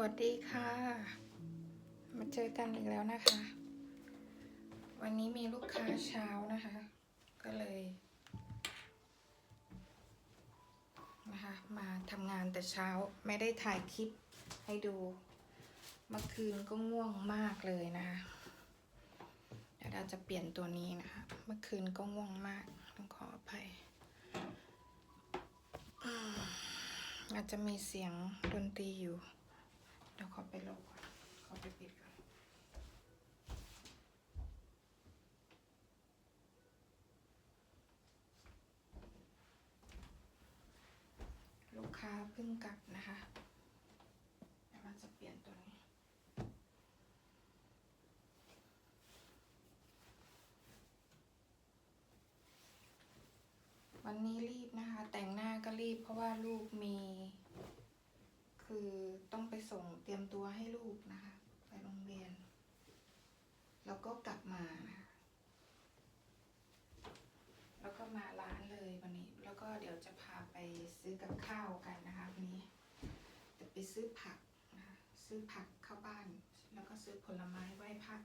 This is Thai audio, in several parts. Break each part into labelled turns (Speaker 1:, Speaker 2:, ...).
Speaker 1: วัสดีค่ะ มาเจอกันอีกแล้วนะคะ วันนี้มีลูกค้าเช้านะคะ ก็เลยนะคะมาทำงานแต่เช้าไม่ได้ถ่ายคลิปให้ดู เมื่อคืนก็ง่วงมากเลยนะคะเดี๋ยวเราจะเปลี่ยนตัวนี้นะคะ เมื่อคืนก็ง่วงมากต้องขออภัยอาจจะมีเสียงดนตรีอยู่ ดี๋ยวขอไปลบก่อน ขอไปปิดก่อน ลูกค้าเพิ่งกลับนะคะเดี๋ยวเราจะเปลี่ยนตัวนี้ วันนี้รีบนะคะ แต่งหน้าก็รีบเพราะว่าลูกมี คือต้องไปส่งเตรียมตัวให้ลูกนะคะ ไปโรงเรียน แล้วก็กลับมานะคะแล้วก็มาร้านเลยวันนี้ แล้วก็เดี๋ยวจะพาไปซื้อกับข้าวกันนะคะวันนี้จะไปซื้อผักนะคะซื้อผักเข้าบ้าน แล้วก็ซื้อผลไม้ไหว้พระ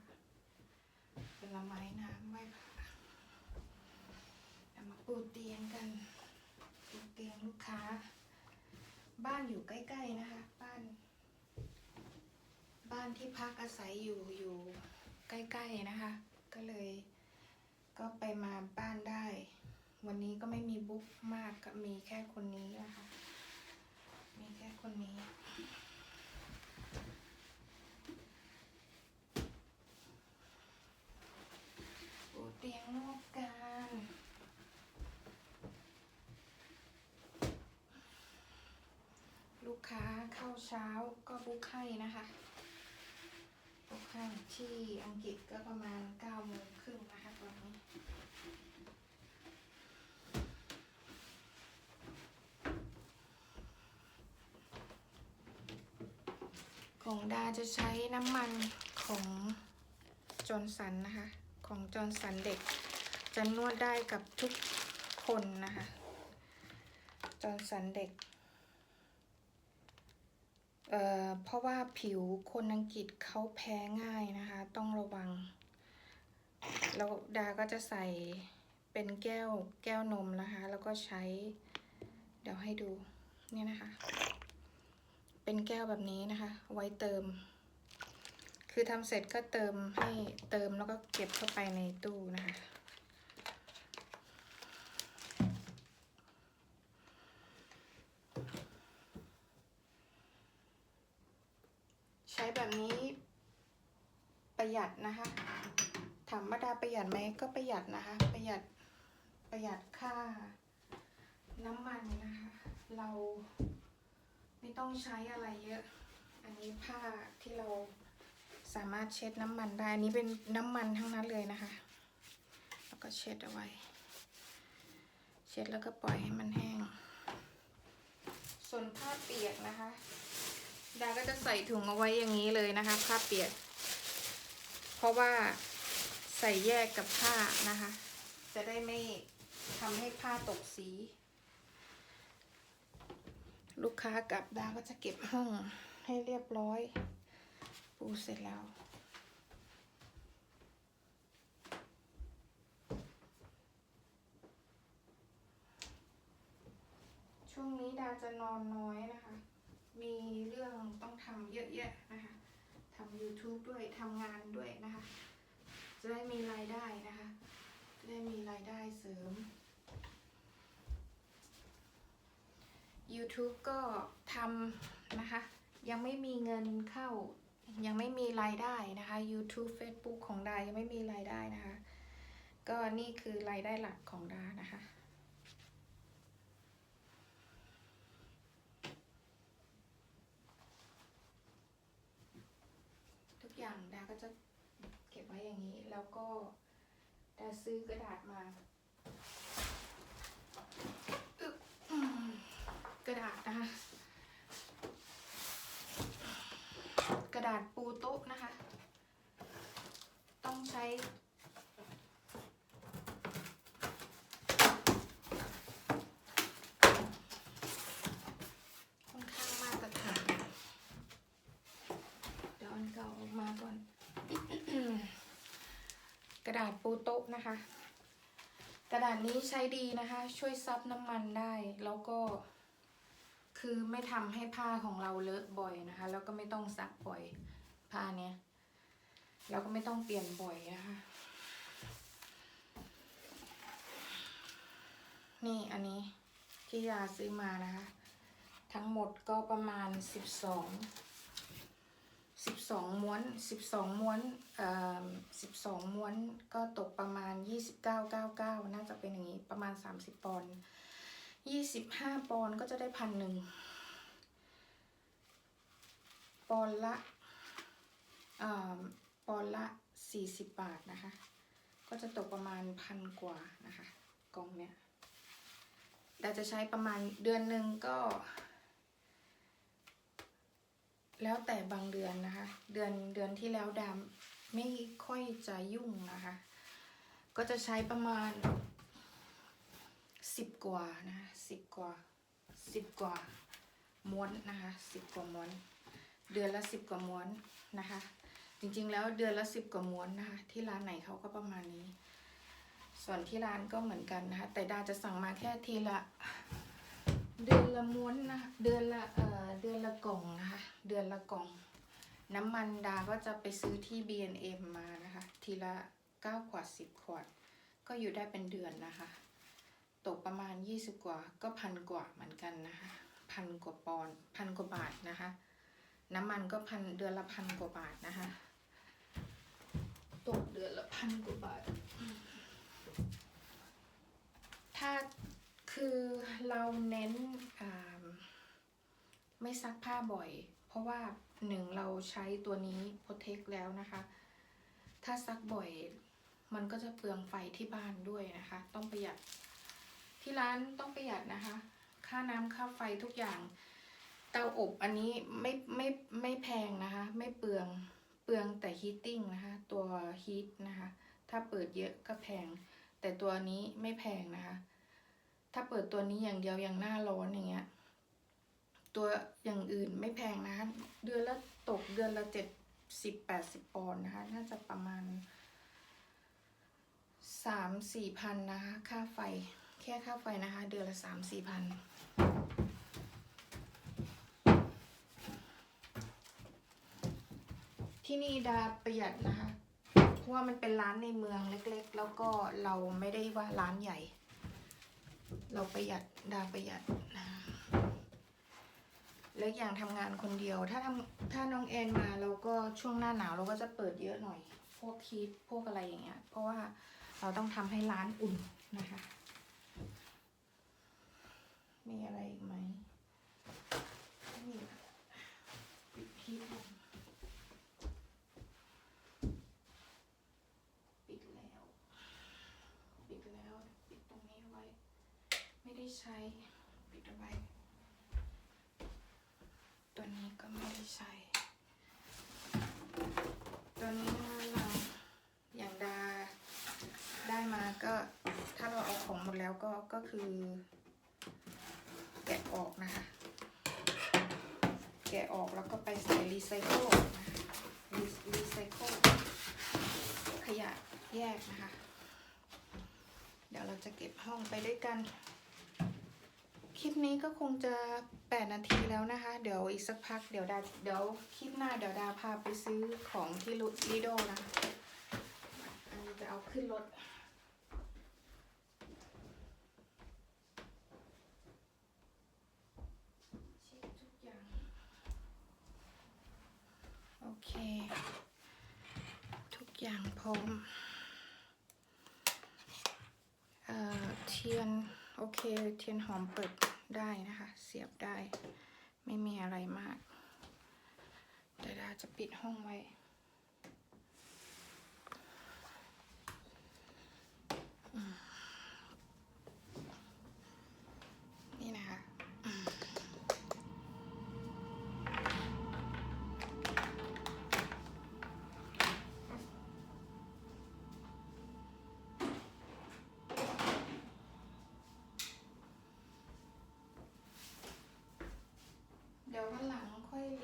Speaker 1: ผลไม้น้ำไหว้พระเอามาปูเตียงกันปูเตียงลูกค้า บ้านอยู่ใกล้ ๆ นะคะ บ้าน บ้านที่พักอาศัยอยู่อยู่ใกล้ ๆ นะคะ ก็เลย ก็ไปมาบ้านได้ วันนี้ก็ไม่มีบุ๊กมากก็มีแค่คนนี้นะคะ มีแค่คนนี้ ปูเตียงนอกกัน ลูก ค้าเข้าเช้าก็บุ๊กให้นะคะบุ๊กให้ที่อังกฤษก็ประมาณ9โมงครึ่งนะคะตอนนี้ของดาจะใช้น้ำมันของจอร์นสันนะคะ ของจอร์นสันเด็ก จะนวดได้กับทุกคนนะคะ จอร์นสันเด็ก เเพราะว่าผิวคนอังกฤษเขาแพ้ง่ายนะคะ ต้องระวัง แล้วดาก็จะใส่เป็นแก้วแก้วนมนะคะ แล้วก็ใช้ เดี๋ยวให้ดูเนี่ยนะคะ เป็นแก้วแบบนี้นะคะ ไว้เติม คือทำเสร็จก็เติมให้เติมแล้วก็เก็บเข้าไปในตู้นะคะ ใช้แบบนี้ประหยั ดนะคะ ถามว่าดาประหยัดไหมก็ประหยัดนะคะ ประหยัดประหยัดค่า น้ำมันนะคะ เราไม่ต้องใช้อะไรเยอะ อันนี้ผ้าที่เราสามารถเช็ดน้ำมันได้ อันนี้เป็นน้ำมันทั้งนั้นเลยนะคะ แล้วก็เช็ดเอาไว้ เช็ดแล้วก็ปล่อยให้มันแห้ง ส่วนผ้าเปียกนะคะ ดาก็จะใส่ถุงเอาไว้อย่างนี้เลยนะคะ ผ้าเปียก เพราะว่าใส่แยกกับผ้านะคะ จะได้ไม่ทำให้ผ้าตกสี ลูกค้ากลับดาก็จะเก็บห้องให้เรียบร้อย ปูเสร็จแล้วช่วงนี้ดาจะนอนน้อยนะคะ มีเรื่องต้องทำเยอะแยะนะคะำ YouTube ด้วยทำงานด้วยนะคะ จะได้มีรายได้นะคะ จะได้มีรายได้เสริม YouTube ก็ทำนะคะ ยังไม่มีเงินเข้า ยังไม่มีรายได้นะคะ YouTube Facebook ของดายังไม่มีรายได้นะคะ ก็นี่คือรายได้หลักของดานะคะ อย่างดาก็จะเก็บไว้อย่างนี้ แล้วก็ดาซื้อกระดาษมาออกระดาษนะคะ กระดาษปูโต๊ะนะคะ ต้องใช้ค่อนข้างมาตรฐาน กระ ดาษปูโต๊ะนะคะ กระดาษนี้ใช้ดีนะคะ ช่วยซับน้ำมันได้แล้วก็ คือไม่ทำให้ผ้าของเราเลอะบ่อยนะคะ แล้วก็ไม่ต้องซักบ่อยผ้าเนี้ยแล้วก็ไม่ต้องเปลี่ยนบ่อยนะคะ นี่อันนี้ที่ยาซื้อมานะคะ ทั้งหมดก็ประมาณสิบสอง สิบสองม้วนสิบสองม้วนเอ่อสิบสองม้วนก็ตกประมาณยี่สิบเก้าเก้าเก้าน่าจะเป็นอย่างนี้ประมาณสามสิบปอนด์ยี่สิบห้าปอนด์ก็จะได้พันหนึ่งปอนด์ละเอ่อปอนด์ละสี่สิบบาทนะคะ ก็จะตกประมาณพันกว่านะคะกองเนี้ยเราจะใช้ประมาณเดือนหนึ่งก็ แล้วแต่บางเดือนนะคะ เดือนเดือนที่แล้วดามไม่ค่อยจะยุ่งนะคะ ก็จะใช้ประมาณสิบกว่านะคะสิบกว่าสิบกว่าม้วนนะคะสิบกว่าม้วน เดือนละสิบกว่าม้วนนะคะ จริงๆแล้วเดือนละสิบกว่าม้วนนะคะ ที่ร้านไหนเขาก็ประมาณนี้ ส่วนที่ร้านก็เหมือนกันนะคะ แต่ดาจะสั่งมาแค่ทีละ เดือนละม้วนนะเดือนละเอ่อเดือนละกล่องนะคะ เดือนละกล่อง น้ำมันดาก็จะไปซื้อที่ B&M มานะคะ ทีละ 9 ขวด 10 ขวด ก็อยู่ได้เป็นเดือนนะคะ ตกประมาณ 20 กว่าก็พันกว่าเหมือนกันนะคะพันกว่าปอนพันกว่าบาทนะคะ น้ำมันก็พันเดือนละพันกว่าบาทนะคะ ตกเดือนละพันกว่าบาท ถ้า คือเราเน้นไม่ซักผ้าบ่อย เพราะว่าหนึ่งเราใช้ตัวนี้โปรเทคแล้วนะคะ ถ้าซักบ่อยมันก็จะเปลืองไฟที่บ้านด้วยนะคะ ต้องประหยัด ที่ร้านต้องประหยัดนะคะ ค่าน้ำค่าไฟทุกอย่าง เตาอบอันนี้ไม่ไม่ไม่แพงนะคะ ไม่เปลืองเปลืองแต่ฮีตติ้งนะคะ ตัวฮีทนะคะ ถ้าเปิดเยอะก็แพง แต่ตัวนี้ไม่แพงนะคะ ถ้าเปิดตัวนี้อย่างเดียวอย่างหน้าร้อนอย่างเงี้ย ตัวอย่างอื่นไม่แพงนะ เดือนละตกเดือนละเจ็ดสิบแปดสิบปอนด์นะคะ น่าจะประมาณสามสี่พันนะคะ ค่าไฟ แค่ค่าไฟนะคะ เดือนละสามสี่พันที่นี่ดาประหยัดนะคะ เพราะว่ามันเป็นร้านในเมืองเล็กๆ แล้วก็เราไม่ได้ว่าร้านใหญ่ เราประหยัดดาประหยัดนะแล้วอย่างทำงานคนเดียว ถ้าทำถ้าน้องแอนมาเราก็ช่วงหน้าหนาวเราก็จะเปิดเยอะหน่อย พวกคีทพวกอะไรอย่างเงี้ย เพราะว่าเราต้องทำให้ร้านอุ่นนะคะ มีอะไรอีกไหมไม่มีละปิดคีทลง ปิดแล้ว ปิดแล้ว ปิดตรงนี้ไว้ ไม่ได้ใช้ปิดเอาไว้ตัวนี้ก็ไม่ได้ใช้ ตัวนี้เราอย่างดาได้มาก็ถ้าเราเอาของหมดแล้วก็ก็คือ แกะออกนะคะ แกะออกแล้วก็ไปใส่รีไซเคิลรีไซเคิลขยะแยกนะคะ เดี๋ยวเราจะเก็บห้องไปด้วยกัน ลิปนี้ก็คงจะ 8 นาทีแล้วนะคะ เดี๋ยวอีกสักพักเดี๋ยวดาเดี๋ยวคลิปหน้าเดี๋ยวดาพาไปซื้อของที่ลีโดนะอันนี้จะเอาขึ้นรถโอเค ทุกอย่างพร้อมเอ่อเทียน โอเค เทียนหอมเปิด ได้นะคะ เสียบได้ ไม่มีอะไรมากแต่เราจะปิดห้องไว้ อืม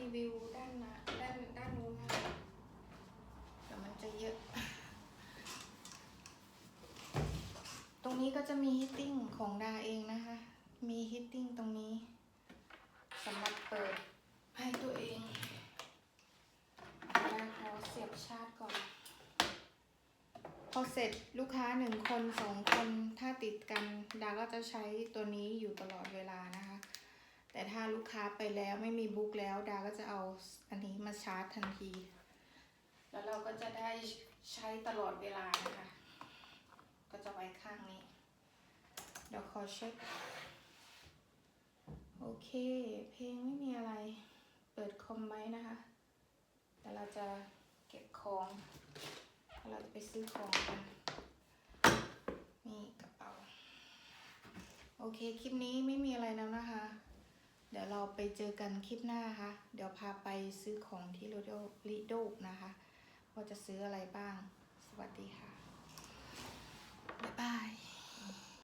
Speaker 1: รีวิวด้านหนะด้านด้านนู้นนะคะเดี๋ยวมันจะเยอะ ตรงนี้ก็จะมีฮิตติ้งของดาเองนะคะ มีฮิตติ้งตรงนี้สำหรับเปิดให้ตัวเองดาขอเสียบชาร์จก่อน พอเสร็จลูกค้าหนึ่งคนสองคนถ้าติดกัน ดาก็จะใช้ตัวนี้อยู่ตลอดเวลานะคะ ถ้าลูกค้าไปแล้วไม่มีบุ๊กแล้วดาก็จะเอาอันนี้มาชาร์จทันที แล้วเราก็จะได้ใช้ตลอดเวลานะคะ ก็จะไว้ข้างนี้ เดี๋ยวขอเช็ค โอเค เพลงไม่มีอะไร เปิดคอมไว้นะคะ แต่เราจะเก็บของเราจะไปซื้อของกัน นี่กระเป๋า โอเค คลิปนี้ไม่มีอะไรแล้วนะคะ เดี๋ยวเราไปเจอกันคลิปหน้าค่ะ เดี๋ยวพาไปซื้อของที่โรดิโดนะคะว่าจะซื้ออะไรบ้าง สวัสดีค่ะ บ๊ายบาย